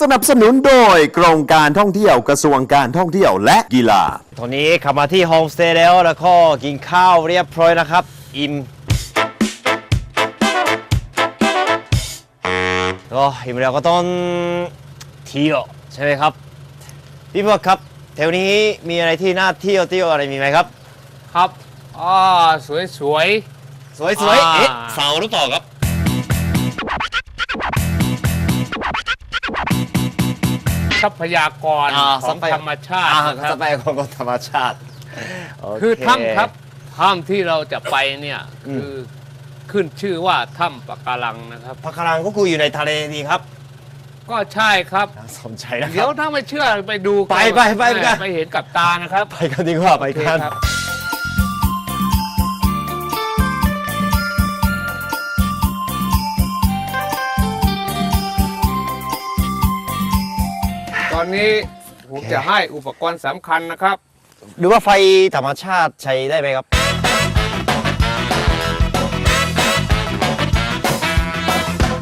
สนับสนุนโดยกรมการท่องเที่ยวกระทรวงการท่องเที่ยวและกีฬา ตอนนี้ขับมาที่โฮมสเตย์แล้วแล้วก็กินข้าวเรียบร้อยนะครับ อิ่มก็อิ่มแล้วก็ต้องเที่ยวใช่ไหมครับ พี่พวกครับแถวนี้มีอะไรที่น่าเที่ยวเที่ยวอะไรมีไหมครับ ครับอ่าสวยสวย สวยๆอ่าเอ๊ะเสาหรือเปล่าครับ ทรัพยากรอ่าของทรัพยธรรมชาติอ่านะคสรับไปของธรรมชาติโเคือถ้ำครับถ้ำที่เราจะไปเนี่ยอืมคือขึ้นชื่อว่าถ้ำปะการังนะครับพักครังก็คืออยู่ในทะเลดีครับก็ใช่ครับ น่าสนใจนะคเดี๋ยรัวบ ถ้าไม่เชื่อไปดูกันไปไปไปไปกัน ไปเห็นกับตานะครับ ไปกันดีกว่าไปโอเคกันครับ อนนี้ผมจะให้อุปกรณ์สำคัญนะครับ หรือว่าไฟธรรมชาติใช้ได้ไหมครับ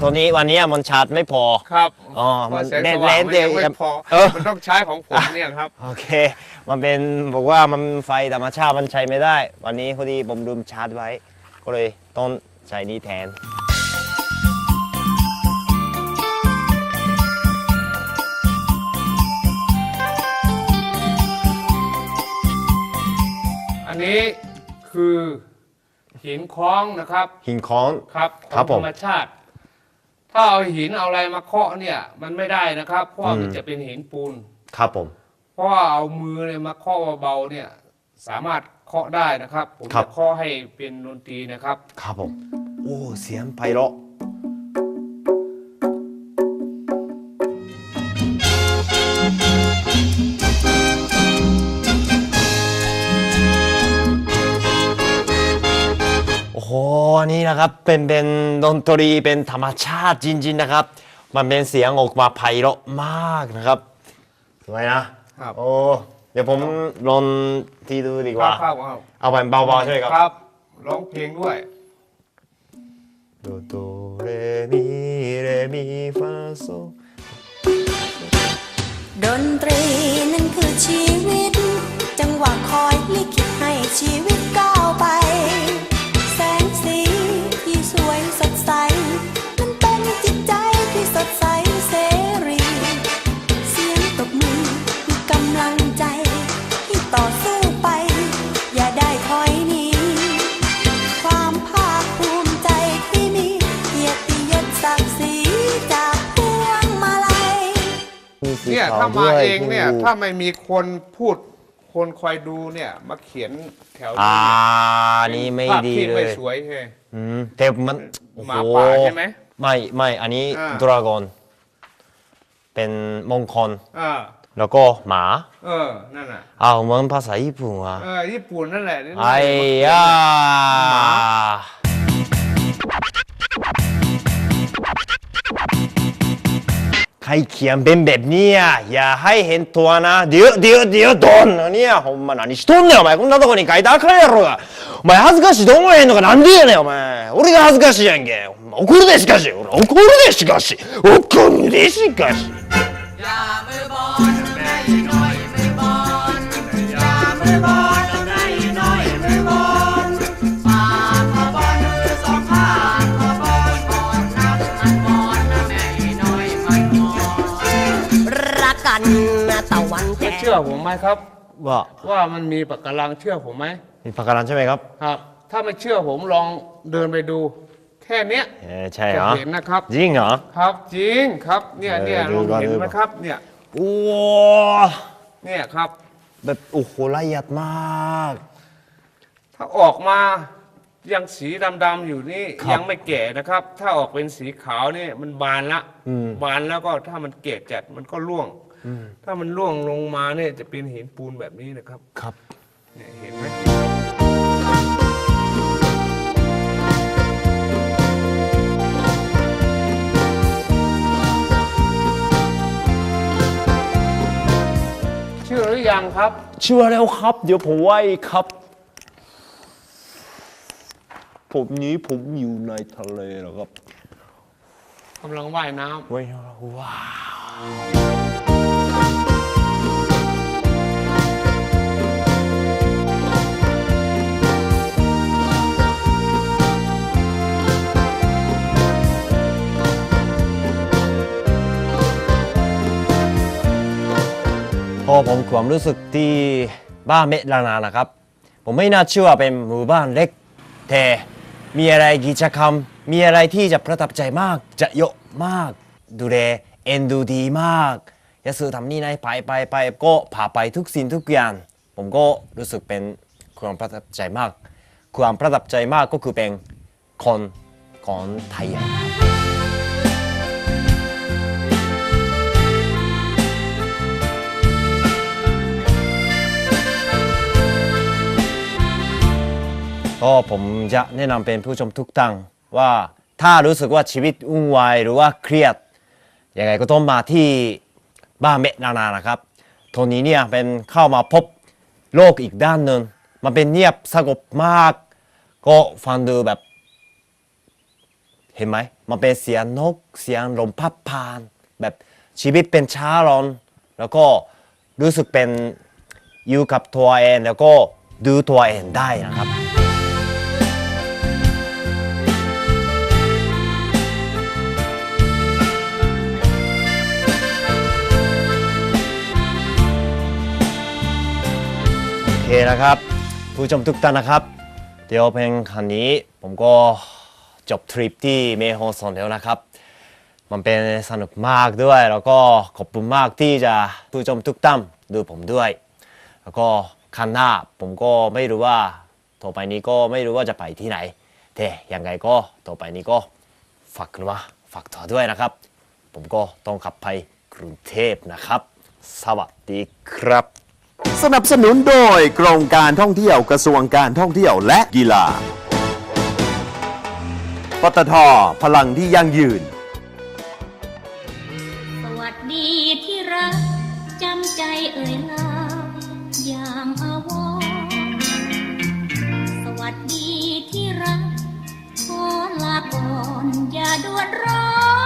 ตอนนี้วันนี้มันชาร์จไม่พอ ครับอ๋อมันแสงเน้สนว่างเน้นมันเดียวยังไม่พอเออ มันต้องใช้ของผมเนี่ยครับ โอเค มันเป็นบอกว่ามันไฟธรรมชาติมันใช้ไม่ได้ วันนี้พอดีผมลืมชาร์จไว้ ก็เลยต้องใช้นี้แทน นนี้คือหินคล้องนะครับหินค้อน ครับขครัอบงผธมรรมชาติ ถ้าเอาหินเอาอะไรมาเคาะเนี่ย มันไม่ได้นะครับ เพราะว่าอืมมันจะเป็นหินปูน ครับผม เพราะว่าเอามือเนี่ยมาเคาะเบาๆเนี่ย สามารถเคาะได้นะครับ ผมครับ จะเคาะให้เป็นดนตรีนะครับ ครับผม โอ้ เสียงไพเราะ นนี่นะครับ เป็นเป็นดนตรีเป็นธรรมชาติจริง ๆนะครับ มันเป็นเสียงออกมาไพเราะมากนะครับสวยนะครับ โอ้เดี๋ยวผมลองที่ดูดีกว่า ครับครับเอาแบบเบาๆใช่ไหมครับ ครับร้องเพลงด้วย โดโดเรมีเรมีฟาโซดนตรีนั้นคือชีวิต จังหวะคอยลิขิตให้ชีวิต ถ้ามาด้วยเองเนี่ยดูถ้าไม่มีคนพูด คนคอยดูเนี่ย มาเขียนแถวอ่า นี้นี่ไม่ภาพดีที่เลไม่ยสวยใช่ อืมแต่มันโอ้หโมาป่าใช่ไหมไม่ไม่อันนี้อ่า ดราก้อนเป็นมงคล อ่าแล้วก็หมาเออ นั่นน่ะ อ้าวเหมือนภาษาญี่ปุ่นอะเออญี่ปุ่นนั่นแหละนี่ไอ้ยาใครเขียนเป็นแบบเนี้ยอย่า はいきやんべんべんにや、やはいへんとはな、デュデュデュどんのにや、ほんま何しとんねんお前、こんなとこに書いてあかんやろが。お前恥ずかしいと思えへんのかなんでやねんお前。俺が恥ずかしいやんけ。怒るでしかし、俺怒るでしかし、怒るでしかし。 อผมไหมครับ ว่าว่ามันมีปะการังเชื่อผมไหมมีปากการันใช่ไหมครับครับ ถ้าไม่เชื่อผมลองเดินไปดู แค่เนี้ยเออใช่จะเหรอเห็นนะครับ จริงเหรอ ครับจริงครับเนี่ยเออเนี่ยดูลองก่อนเห็นดูไหก่มอน ครับเนี่ยโอ้เนี่ยครับ แบบโอ้โหละเอียดมาก ถ้าออกมายังสีดำๆอยู่นี่ครับยังไม่แก่นะครับ ถ้าออกเป็นสีขาวนี่มันบานละอืม บานแล้วก็ถ้ามันเกะจัดมันก็ร่วง ถ้ามันร่วงลงมาเนี่ยจะเป็นหินปูนแบบนี้นะครับ ครับเนี่ยเห็นไหมเชื่อหรือยังครับ เชื่อแล้วครับ เดี๋ยวผมไหวครับ ผมนี้ผมอยู่ในทะเลแล้วครับกำลังว่ายน้ำ ว้าว ความรู้สึกที่บ้านเมลานานะครับ ผมไม่น่าเชื่อเป็นหมู่บ้านเล็ก แต่มีอะไรกิจกรรม มีอะไรที่จะประทับใจมาก จะเยอะมาก ดูแลเอ็นดูดีมากยาซื้อทำนี่นายไปไปไปก็พาไปทุกสิ่งทุกอย่าง ผมก็รู้สึกเป็นความประทับใจมาก ความประทับใจมากก็คือเป็นคนของไทย ก็ผมจะแนะนำเป็นผู้ชมทุกท่านว่าถ้ารู้สึกว่าชีวิตวุ่นวายหรือว่าเครียดยังไงก็ต้องมาที่บ้านเมนานานะครับตรงนี้เนี่ยเป็นเข้ามาพบโลกอีกด้านหนึ่งมันเป็นเงียบสงบมาก ก็ฟังดูแบบ เห็นไหมมันเป็นเสียงนกเสียงลมพัดผ่าน แบบชีวิตเป็นช้าลงแล้วก็รู้สึกเป็นอยู่กับตัวเองแล้วก็ดูตัวเองได้นะครับ นะครับผู้ชมทุกท่านนะครับ เดี๋ยวเพลงคันนี้ผมก็จบทริปที่เมโฮซอนแล้วนะครับ มันเป็นสนุกมากด้วย แล้วก็ขอบคุณมากที่จะผู้ชมทุกท่านดูผมด้วย แล้วก็คันหน้าผมก็ไม่รู้ว่าต่อไปนี้ก็ไม่รู้ว่าจะไปที่ไหนแต่ยังไงก็ต่อไปนี้ก็ฝากกันว่าฝากต่อด้วยนะครับ ผมก็ต้องขับไปกรุงเทพนะครับ สวัสดีครับ สนับสนุนโดยกรมการท่องเที่ยวกระทรวงการท่องเที่ยวและกีฬา ปตทพลังที่ยั่งยืน สวัสดีที่รัก จำใจเอ่ยลาอย่างอาวรสวัสดีที่รัก ขอลาก่อน อย่าดวนร้อน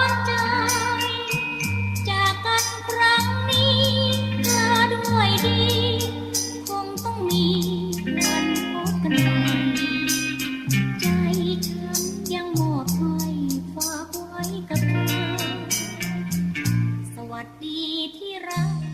ที่รัก